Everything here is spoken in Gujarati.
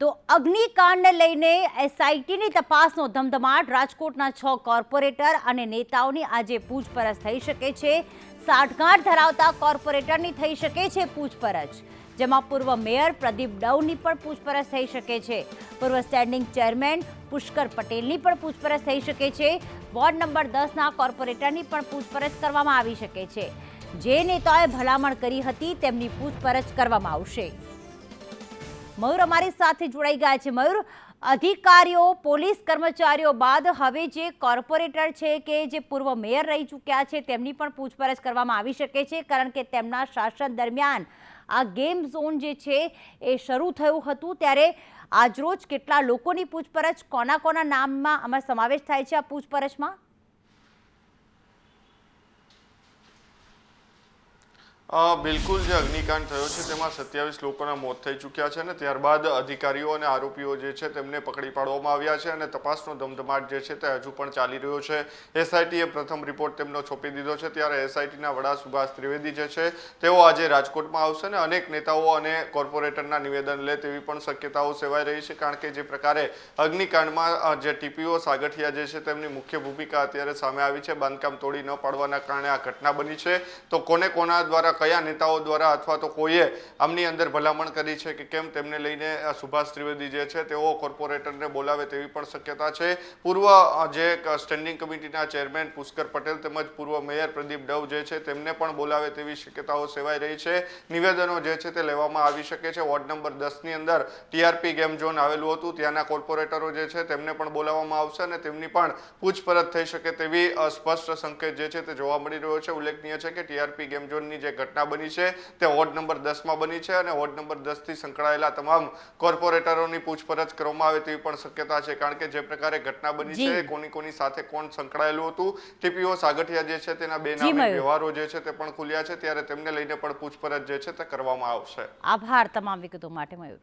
તો અગ્નિકાંડને લઈને એસઆઈટીની તપાસનો ધમધમાટ. રાજકોટના છ કોર્પોરેટર અને નેતાઓની આજે પૂછપરછ થઈ શકે છે. સાઠગાંઠ ધરાવતા કોર્પોરેટરની થઈ શકે છે પૂછપરછ. જેમાં પૂર્વ મેયર પ્રદીપ ડવની પણ પૂછપરછ થઈ શકે છે. પૂર્વ સ્ટેન્ડિંગ ચેરમેન પુષ્કર પટેલની પણ પૂછપરછ થઈ શકે છે. વોર્ડ નંબર દસના કોર્પોરેટરની પણ પૂછપરછ કરવામાં આવી શકે છે. જે નેતાઓએ ભલામણ કરી હતી તેમની પૂછપરછ કરવામાં આવશે. મયુર અમારી સાથે જોડાઈ ગયા છે. મયુર, અધિકારીઓ, પોલીસ કર્મચારીઓ બાદ હવે જે કોર્પોરેટર છે કે જે પૂર્વ મેયર રહી ચૂક્યા છે, તેમની પણ પૂછપરછ કરવામાં આવી શકે છે, કારણ કે તેમના શાસન દરમિયાન આ ગેમ ઝોન જે છે એ શરૂ થયું હતું. ત્યારે આજરોજ કેટલા લોકોની પૂછપરછ, કોના કોના નામમાં આમાં સમાવેશ થાય છે આ પૂછપરછમાં? બિલકુલ જે અગ્નિકાંડ થયો છે તેમાં સત્યાવીસ લોકોના મોત થઈ ચૂક્યા છે અને ત્યારબાદ અધિકારીઓ અને આરોપીઓ જે છે તેમને પકડી પાડવામાં આવ્યા છે અને તપાસનો ધમધમાટ જે છે તે હજુ પણ ચાલી રહ્યો છે. એસઆઈટીએ પ્રથમ રિપોર્ટ તેમનો છોપી દીધો છે ત્યારે એસઆઈટીના વડા સુભાષ ત્રિવેદી જે છે તેઓ આજે રાજકોટમાં આવશે અને અનેક નેતાઓ અને કોર્પોરેટરના નિવેદન લે તેવી પણ શક્યતાઓ સેવાઈ રહી છે કારણ કે જે પ્રકારે અગ્નિકાંડમાં જે ટીપીઓ સાગઠિયા જે છે તેમની મુખ્ય ભૂમિકા અત્યારે સામે આવી છે. બાંધકામ તોડી ન પાડવાના કારણે આ ઘટના બની છે. તો કોને કોના દ્વારા કયા નેતાઓ દ્વારા અથવા તો કોઈએ આમની અંદર ભલામણ કરી છે કે કેમ તેમને લઈને સુભાષ ત્રિવેદી જે છે તેઓ કોર્પોરેટરને બોલાવે તેવી પણ શક્યતા છે. પૂર્વ જે સ્ટેન્ડિંગ કમિટીના ચેરમેન પુષ્કર પટેલ તેમજ પૂર્વ મેયર પ્રદીપ ડવ જે છે તેમને પણ બોલાવે તેવી શક્યતાઓ સેવાઈ રહી છે. નિવેદનો જે છે તે લેવામાં આવી શકે છે. વોર્ડ નંબર દસની અંદર ટીઆરપી ગેમ ઝોન આવેલું હતું. ત્યાંના કોર્પોરેટરો જે છે તેમને પણ બોલાવવામાં આવશે અને તેમની પણ પૂછપરછ થઈ શકે તેવી સ્પષ્ટ સંકેત જે છે તે જોવા મળી રહ્યો છે. ઉલ્લેખનીય છે કે ટીઆરપી ગેમ ઝોનની જે ઘટના બની છે તે વોર્ડ નંબર દસમાં બની છે અને વોર્ડ નંબર દસથી સંકળાયેલા તમામ કોર્પોરેટરોની પૂછપરછ કરવામાં આવે તેવી પણ શક્યતા છે. કારણ કે જે પ્રકારે ઘટના બની છે કોની કોની સાથે કોણ સંકળાયેલું હતું ટીપીઓ સાગઠિયા જે છે તેના બે નામે વ્યવહારો જે છે તે પણ ખુલ્યા છે. ત્યારે તેમને લઈને પણ પૂછપરછ જે છે તે કરવામાં આવશે. આભાર તમામ વિગતો માટે મયુર.